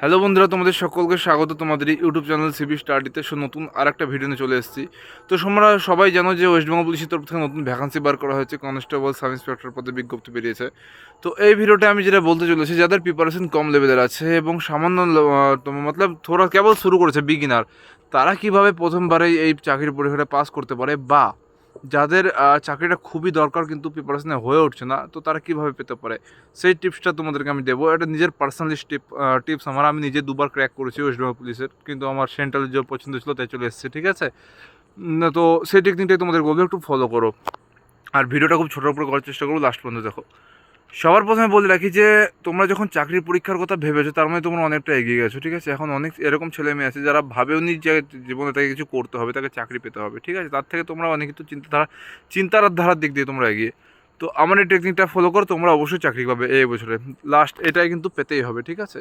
Hello বন্ধুরা, তোমাদের সকলকে স্বাগত। তোমাদের ইউটিউব চ্যানেল সিবি স্টাডিতে নতুন আর একটা ভিডিও নিয়ে চলে এসেছি। তো তোমরা সবাই জানো যে ওয়েস্ট বেঙ্গল পুলিশের তরফ থেকে নতুন ভ্যাকান্সি বার করা হয়েছে। কনস্টেবল সাব ইন্সপেক্টর পদে বিজ্ঞপ্তি বেরিয়েছে। তো এই ভিডিওটা আমি যেটা বলতে চলেছি, যাদের প্রিপারেশন কম লেভেলের আছে এবং সামান্য মতলব থোড়া কেবল শুরু করেছে বিগিনার তারা কীভাবে প্রথমবারেই এই চাকরির পরীক্ষাটা পাস করতে পারে বা যাদের চাকরিটা খুবই দরকার কিন্তু প্রিপারেশনে হয়ে উঠছে না, তো তারা কীভাবে পেতে পারে? সেই টিপসটা তোমাদেরকে আমি দেবো। এটা নিজের পার্সোনালি টিপ টিপস আমার। আমি নিজে দুবার ক্র্যাক করেছি ওয়েস্ট বেঙ্গল পুলিশের কিন্তু আমার সেন্ট্রাল জব পছন্দ ছিল তাই চলে এসেছে, ঠিক আছে? তো সেই টেকনিকটাই তোমাদের বলব, একটু ফলো করো। আর ভিডিওটা খুব ছোটোর উপরে করার চেষ্টা করব লাস্ট পর্যন্ত দেখো। সবার প্রথমে বলে রাখি যে, তোমরা যখন চাকরির পরীক্ষার কথা ভেবেছো, তার মানে তোমরা অনেকটা এগিয়ে গেছো, ঠিক আছে? এখন অনেক এরকম ছেলে মেয়ে আছে যারা ভাবেও নি যে, জীবনে তাকে কিছু করতে হবে, তাকে চাকরি পেতে হবে, ঠিক আছে? তার থেকে তোমরা অনেক কিছু চিন্তাধারা চিন্তার ধারার দিক দিয়ে তোমরা এগিয়ে। তো আমার এই টেকনিকটা ফলো করো, তোমরা অবশ্যই চাকরি পাবে এই বছরে। লাস্ট এটাই কিন্তু পেতেই হবে, ঠিক আছে?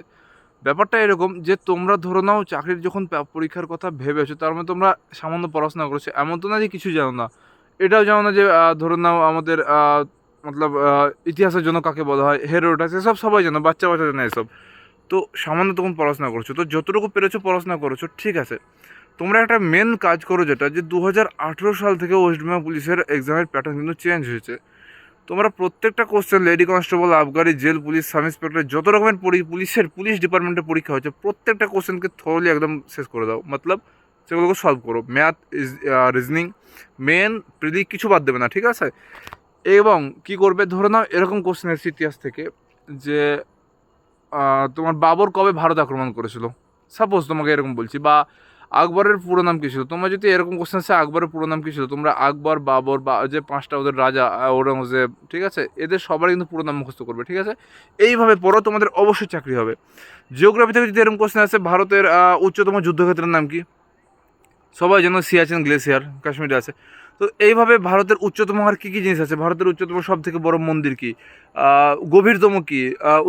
ব্যাপারটা এরকম যে, তোমরা ধরো নাও চাকরির যখন পরীক্ষার কথা ভেবেছো, তার মানে তোমরা সামান্য পড়াশোনা করেছ, এমন তো না যে কিছু জানো না। এটাও জানো না যে ধরো নাও আমাদের মতলব ইতিহাসের জন্য কাকে বলা হয় হেরোটা সেসব সবাই জানো বাচ্চা বাচ্চা জানে এসব তো সামান্য তখন পড়াশোনা করছ তো যতটুকু পেরেছ পড়াশোনা করেছ ঠিক আছে তোমরা একটা মেন কাজ করো যেটা যে দু হাজার আঠেরো সাল থেকে ওয়েস্ট বেঙ্গল পুলিশের এক্সামের প্যাটার্ন কিন্তু চেঞ্জ হয়েছে তোমরা প্রত্যেকটা কোশ্চেন লেডি কনস্টেবল আবগারি জেল পুলিশ সাব ইন্সপেক্টর যত রকমের পুলিশের পুলিশ ডিপার্টমেন্টের পরীক্ষা হয়েছে প্রত্যেকটা কোশ্চেনকে থরলি একদম শেষ করে দাও মতলব সেগুলোকে সলভ করো ম্যাথ রিজনিং মেন প্রিলি কিছু বাদ দেবে না ঠিক আছে এবং কি করবে? ধরে নাও এরকম কোশ্চেন এসেছে ইতিহাস থেকে যে তোমার বাবর কবে ভারত আক্রমণ করেছিল? সাপোজ তোমাকে এরকম বলছি, বা আকবরের পুরো নাম কী ছিল? তোমরা যদি এরকম কোশ্চেন আসে, আকবরের পুরো নাম কী ছিল? তোমরা আকবর, বাবর, বা যে পাঁচটা ওদের রাজা ঔরঙ্গজেব ঠিক আছে? এদের সবারই কিন্তু পুরো নাম মুখস্থ করবে, ঠিক আছে? এইভাবে পড়ো, তোমাদের অবশ্যই চাকরি হবে। জিওগ্রাফি থেকে যদি এরকম কোশ্চেন আসে, ভারতের উচ্চতম যুদ্ধক্ষেত্রের নাম কি? সবাই যেন সিয়াচেন গ্লেসিয়ার কাশ্মীরে আছে। তো এইভাবে ভারতের উচ্চতম আর কী কী জিনিস আছে? ভারতের উচ্চতম সব থেকে বড় মন্দির কী? গভীরতম কি?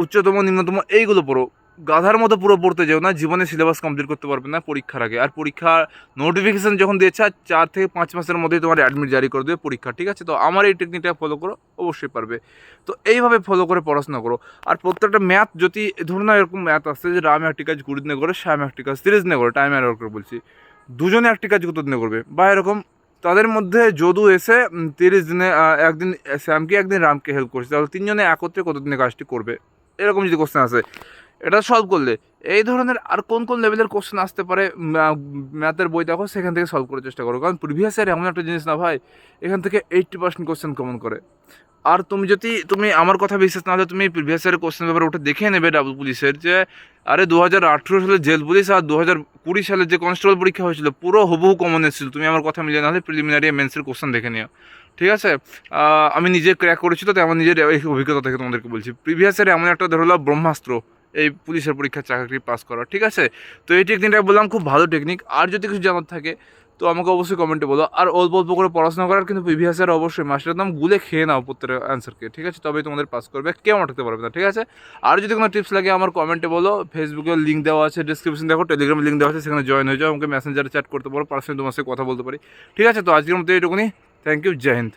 উচ্চতম, নিম্নতম এইগুলো পড়ো। গাধার মতো পুরো পড়তে যেও না জীবনে সিলেবাস কমপ্লিট করতে পারবে না পরীক্ষার আগে। আর পরীক্ষা নোটিফিকেশান যখন দিয়েছে, আর চার থেকে পাঁচ মাসের মধ্যেই তোমার অ্যাডমিট জারি করে দেবে পরীক্ষা, ঠিক আছে? তো আমার এই টেকনিকটা ফলো করো, অবশ্যই পারবে। তো এইভাবে ফলো করে পড়াশোনা করো। আর প্রত্যেকটা ম্যাথ যদি, ধরুন না এরকম ম্যাথ আসছে যে রাম একটি কাজ কুড়ি দিনে করে শ্যাম একটি কাজ তিরিশ দিনে করে টাইম অ্যাড করে বলছি। দুজনে একটি কাজ দিনে করবে। বা এরকম তাদের মধ্যে যদু এসে তিরিশ দিনে একদিন, শ্যামকে একদিন রামকে হেল্প করছে। তাহলে তিনজনে একত্রে কতদিনে কাজটি করবে? এরকম যদি কোশ্চেন আসে। এটা সলভ করলে। এই ধরনের আর কোন কোন লেভেলের কোশ্চেন আসতে পারে ম্যাথের বই দেখো, সেখান থেকে সলভ করার চেষ্টা করো। কারণ প্রিভিয়াস ইয়ার এমন একটা জিনিস না ভাই, এখান থেকে এইট্টি পার্সেন্ট কোশ্চেন কমন করে। আর তুমি যদি, তুমি আমার কথা বিশ্বাস না হলে তুমি প্রিভিয়াস ইয়ারের কোশ্চেন পেপার ওটা দেখে নেবে ডাবল পুলিশের যে, আরে দু হাজার আঠেরো সালে জেল পুলিশ আর দু হাজার কুড়ি সালে যে কনস্টেবল পরীক্ষা হয়েছিল, পুরো হুবহু কমন এসেছিল তুমি আমার কথা মিলিয়ে না হলে প্রিলিমিনারি মেন্সের কোশ্চেন দেখে নিও। ঠিক আছে? আমি নিজে ক্র্যাক করেছি তো, তাই আমার নিজের অভিজ্ঞতা থেকে তোমাদেরকে বলছি। প্রিভিয়াস ইয়ারে এমন একটা ধরো ব্রহ্মাস্ত্র, এই পুলিশের পরীক্ষার চাকরি পাস করা। ঠিক আছে? তো এই টেকনিকটা বললাম, খুব ভালো টেকনিক আর যদি কিছু জানার থাকে তো আমাকে অবশ্যই কমেন্টে বলো। আর অল্প অল্প করে পড়াশোনা করার কিন্তু প্রিভিয়াস ইয়ার অবশ্যই মাস্টার একদম গুলে খেয়ে নাও প্রত্যেকটা অ্যান্সারকে ঠিক আছে? তবেই তোমাদের পাস করবে। কেউ আটকতে পারবে না, ঠিক আছে? আর যদি কোনো টিপস লাগে আমার কমেন্টে বলো। ফেসবুকের লিঙ্ক দেওয়া আছে ডিসক্রিপশন দেখো টেলিগ্রামের লিঙ্ক দেওয়া আছে, সেখানে জয়েন হয়ে যাও। আমাকে মেসেঞ্জারে চ্যাট করতে পারো। পার্সোনালি তোমার সাথে কথা বলতে পারি। ঠিক আছে? তো আজকের মতো এইটুকুনি। Thank you Joy Hind